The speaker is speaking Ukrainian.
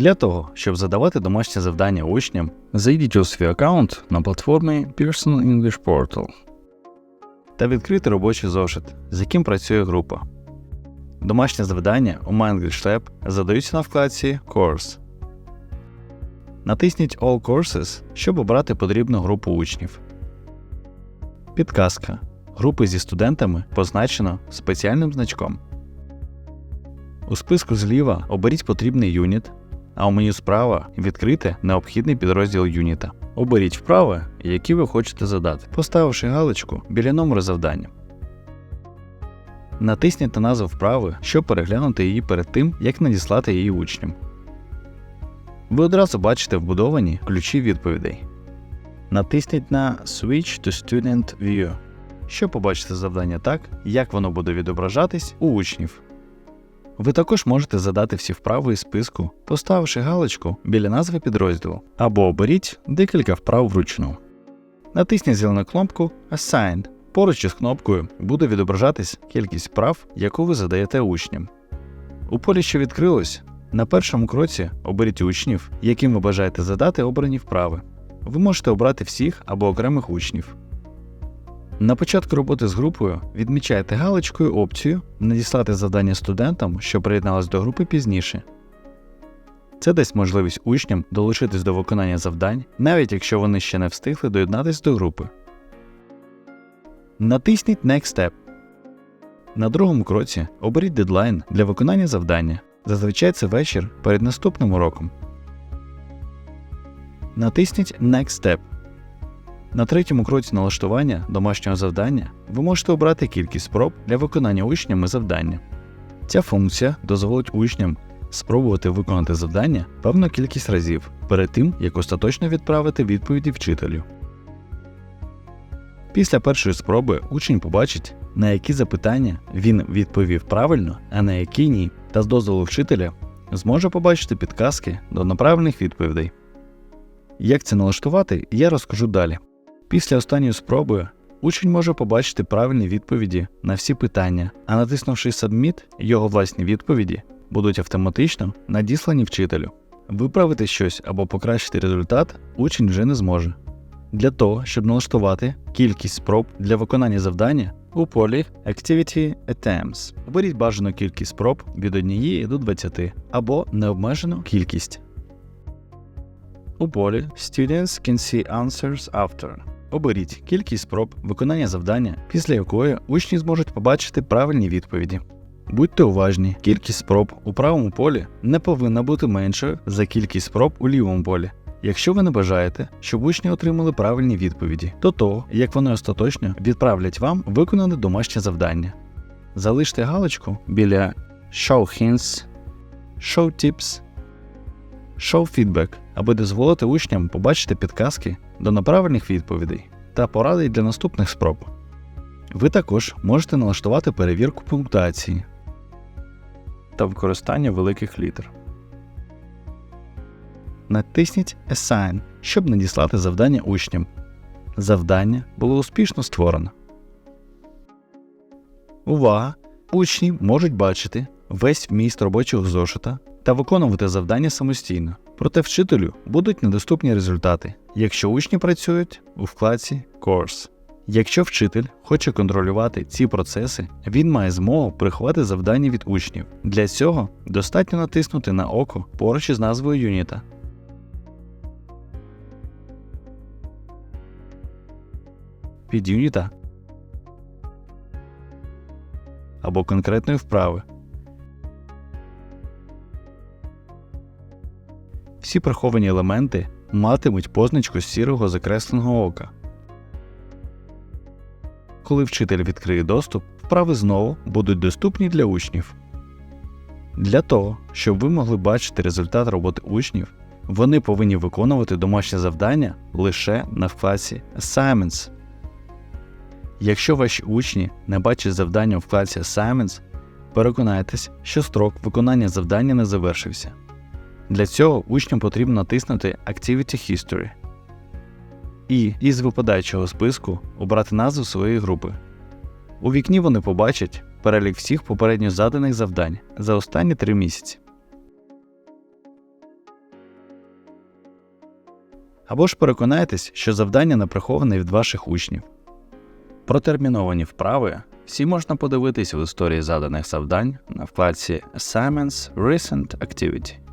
Для того, щоб задавати домашнє завдання учням, зайдіть у свій аккаунт на платформі Pearson English Portal та відкрити робочий зошит, з яким працює група. Домашнє завдання у MyEnglishLab задаються на вкладці Course. Натисніть All Courses, щоб обрати потрібну групу учнів. Підказка. Групи зі студентами позначено спеціальним значком. У списку зліва оберіть потрібний юніт, а у меню справа відкрити необхідний підрозділ юніта. Оберіть вправи, які ви хочете задати, поставивши галочку біля номеру завдання. Натисніть на назву вправи, щоб переглянути її перед тим, як надіслати її учням. Ви одразу бачите вбудовані ключі відповідей. Натисніть на Switch to Student View, щоб побачити завдання так, як воно буде відображатись у учнів. Ви також можете задати всі вправи із списку, поставивши галочку біля назви підрозділу, або оберіть декілька вправ вручну. Натисніть зелену кнопку Assigned. Поруч із кнопкою буде відображатись кількість вправ, яку ви задаєте учням. У полі, що відкрилось, на першому кроці оберіть учнів, яким ви бажаєте задати обрані вправи. Ви можете обрати всіх або окремих учнів. На початку роботи з групою відмічайте галочкою опцію надіслати завдання студентам, що приєднались до групи пізніше. Це дасть можливість учням долучитись до виконання завдань, навіть якщо вони ще не встигли доєднатись до групи. Натисніть Next Step. На другому кроці оберіть дедлайн для виконання завдання. Зазвичай це вечір перед наступним уроком. Натисніть Next Step. На третьому кроці налаштування домашнього завдання ви можете обрати кількість спроб для виконання учнями завдання. Ця функція дозволить учням спробувати виконати завдання певну кількість разів перед тим, як остаточно відправити відповіді вчителю. Після першої спроби учень побачить, на які запитання він відповів правильно, а на які ні, та з дозволу вчителя зможе побачити підказки до неправильних відповідей. Як це налаштувати, я розкажу далі. Після останньої спроби учень може побачити правильні відповіді на всі питання, а натиснувши Submit, його власні відповіді будуть автоматично надіслані вчителю. Виправити щось або покращити результат учень вже не зможе. Для того, щоб налаштувати кількість спроб для виконання завдання, у полі Activity Attempts оберіть бажану кількість спроб від 1 до 20 або необмежену кількість. У полі Students can see answers after. Оберіть кількість спроб виконання завдання, після якої учні зможуть побачити правильні відповіді. Будьте уважні, кількість спроб у правому полі не повинна бути меншою за кількість спроб у лівому полі. Якщо ви не бажаєте, щоб учні отримали правильні відповіді, до того, як вони остаточно відправлять вам виконане домашнє завдання. Залиште галочку біля Show Hints, Show Tips, Feedback, аби дозволити учням побачити підказки до неправильних відповідей та поради для наступних спроб. Ви також можете налаштувати перевірку пунктуації та використання великих літер. Натисніть Assign, щоб надіслати завдання учням. Завдання було успішно створено. Увага! Учні можуть бачити весь вміст робочого зошита та виконувати завдання самостійно. Проте вчителю будуть недоступні результати, якщо учні працюють у вкладці Course. Якщо вчитель хоче контролювати ці процеси, він має змогу приховати завдання від учнів. Для цього достатньо натиснути на око поруч із назвою юніта. Під юніта або конкретної вправи. Всі приховані елементи матимуть позначку сірого закресленого ока. Коли вчитель відкриє доступ, вправи знову будуть доступні для учнів. Для того, щоб ви могли бачити результат роботи учнів, вони повинні виконувати домашнє завдання лише на вкладці Assignments. Якщо ваші учні не бачать завдання у вкладці Assignments, переконайтесь, що строк виконання завдання не завершився. Для цього учням потрібно натиснути Activity History і із випадаючого списку обрати назву своєї групи. У вікні вони побачать перелік всіх попередньо заданих завдань за останні три місяці. Або ж переконайтесь, що завдання не приховане від ваших учнів. Протерміновані вправи всі можна подивитись в історії заданих завдань на вкладці Assignments Recent Activity.